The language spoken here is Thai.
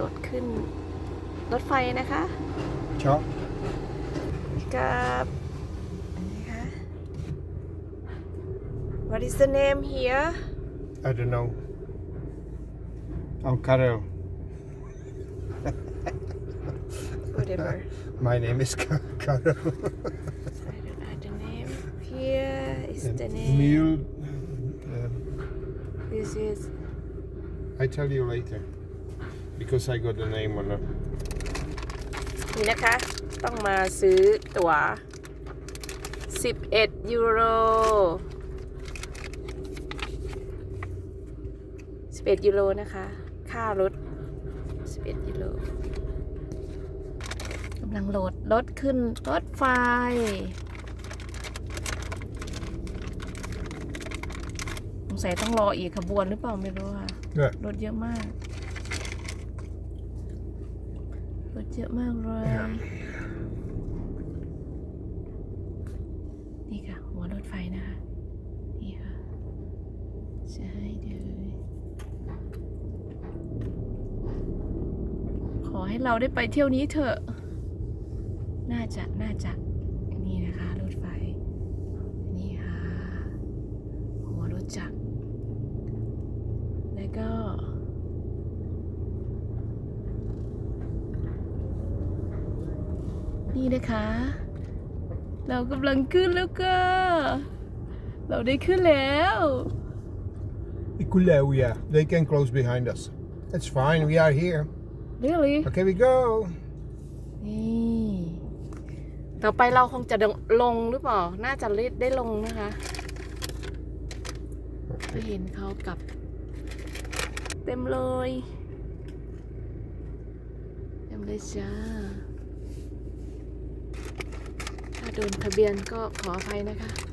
รถขึ้นรถไฟนะคะ Ciao. กับอันนี้ค่ะ What is the name here I don't know. I'm Karel. whatever My name is Ka- Karel. I don't know the name here is the name Mule. Uh, this is I tell you later. Because I got the name on the. นี่นะคะ ต้องมาซื้อตั๋ว 11 ยูโร 11 ยูโรนะคะ ค่ารถ 11 ยูโรกำลังโหลดรถขึ้นรถไฟ สงสัยต้องรออีกขบวนหรือเปล่าไม่รู้ค่ะ Yeah. รถเยอะมาก ร ถเยอะมากเลย นี่ค่ะ หัวรถไฟนะคะ นี่ค่ะ จะให้ดูขอให้เราได้ไปเที่ยวนี้เถอะ น่าจะ น่าจะ นี่นะคะ รถไฟ นี่ค่ะ หัวรถจักร แล้วก็ นี่นะคะ เรากำลังขึ้นแล้วก็ เราได้ขึ้นแล้ว Ikuleu, yeah. They can close behind us. That's fine. We are here. really Okay, we go. นี่ต่อไปเราคงจะลงหรือเปล่า น่าจะได้ลงนะคะไปเห็นเขากลับ เต็มเลย เต็มเลยจ้าถ้า โดนทะเบียนก็ขออภัยนะคะ